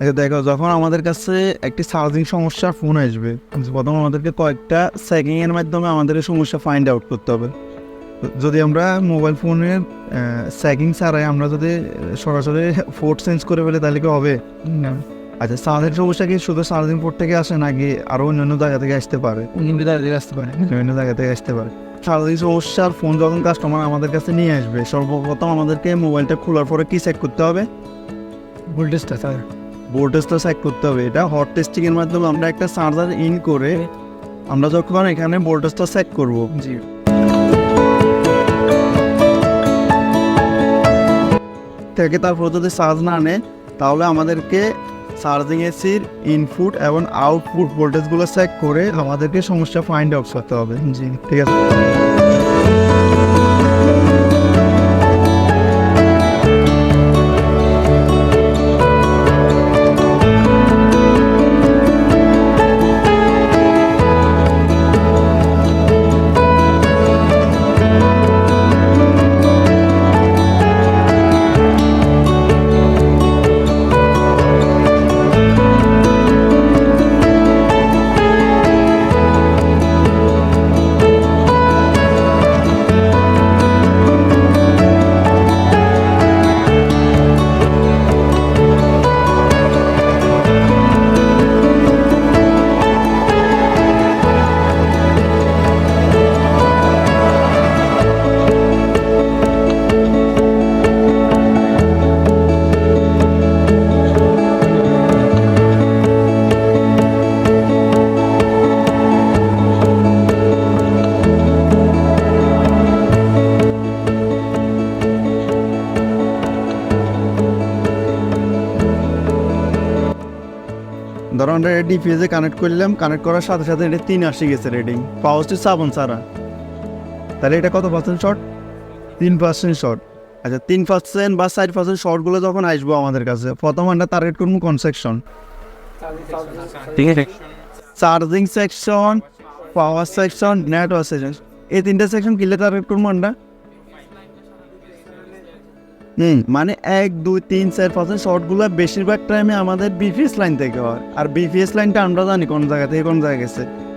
আচ্ছা দেখো যখন আমাদের কাছে একটি চার্জিং সমস্যার ফোন আসবে প্রথম আমাদেরকে কয়েকটা সেকেন্ডের মাধ্যমে আমাদের এই সমস্যা ফাইন্ড আউট করতে হবে। যদি আমরা মোবাইল ফোনের সেকিং ছাড়াই আমরা যদি সরাসরি ফোর্ট চেঞ্জ করে ফেলে তাহলে কি হবে? না। আচ্ছা চার্জিং সমস্যা কি? শুধু চার্জিং পোর্ট থেকে আসে নাকি আরও অন্যান্য জায়গা থেকে আসতে পারে? কিন্তু তারা দিয়ে আসতে পারে। বিভিন্ন জায়গা থেকে আসতে পারে। চার্জিং সমস্যার ফোন যখন কাস্টমার আমাদের কাছে নিয়ে আসবে সর্বপ্রথম আমাদেরকে মোবাইলটা খোলার পরে কি চেক করতে হবে? ভোল্টেজটা স্যার ভোল্টেজটা চেক করতে হবে। এটা হট টেস্টিং এর মাধ্যমে আমরা একটা চার্জার ইন করে আমরা যখন এখানে ভোল্টেজটা চেক করব। জি। থেকে তারপর যদি চার্জ না আনে তাহলে আমাদেরকে চার্জিং এসির ইনপুট এবং আউটপুট ভোল্টেজগুলো চেক করে আমাদেরকে সমস্যা ফাইন্ড আউট করতে হবে। জি। ঠিক আছে? ধরো আমরা ডিপিএসে কানেক্ট করলাম কানেক্ট করার সাথে সাথে এটা তিন আসে গেছে রেডিং পাওয়ারটি সাবন সারা তাহলে এটা কত পার্সেন্ট শর্ট তিন পার্সেন্ট শর্ট আচ্ছা তিন পার্সেন্ট বা চার পার্সেন্ট শর্টগুলো যখন আসব আমাদের কাছে, প্রথম আমরা টার্গেট করব কোন সেকশন ঠিক আছে charging section power section network section এই তিনটা সেকশন কিলে টার্গেট করব আমরা? হুম। মানে এক, দুই, তিন, চার পার্সেন্ট শর্টগুলো বেশিরভাগ টাইমে আমাদের বিপিএস লাইন থেকে হয়। আর বিপিএস লাইনটা আমরা জানি কোন জায়গা থেকে কোন জায়গায় গেছে।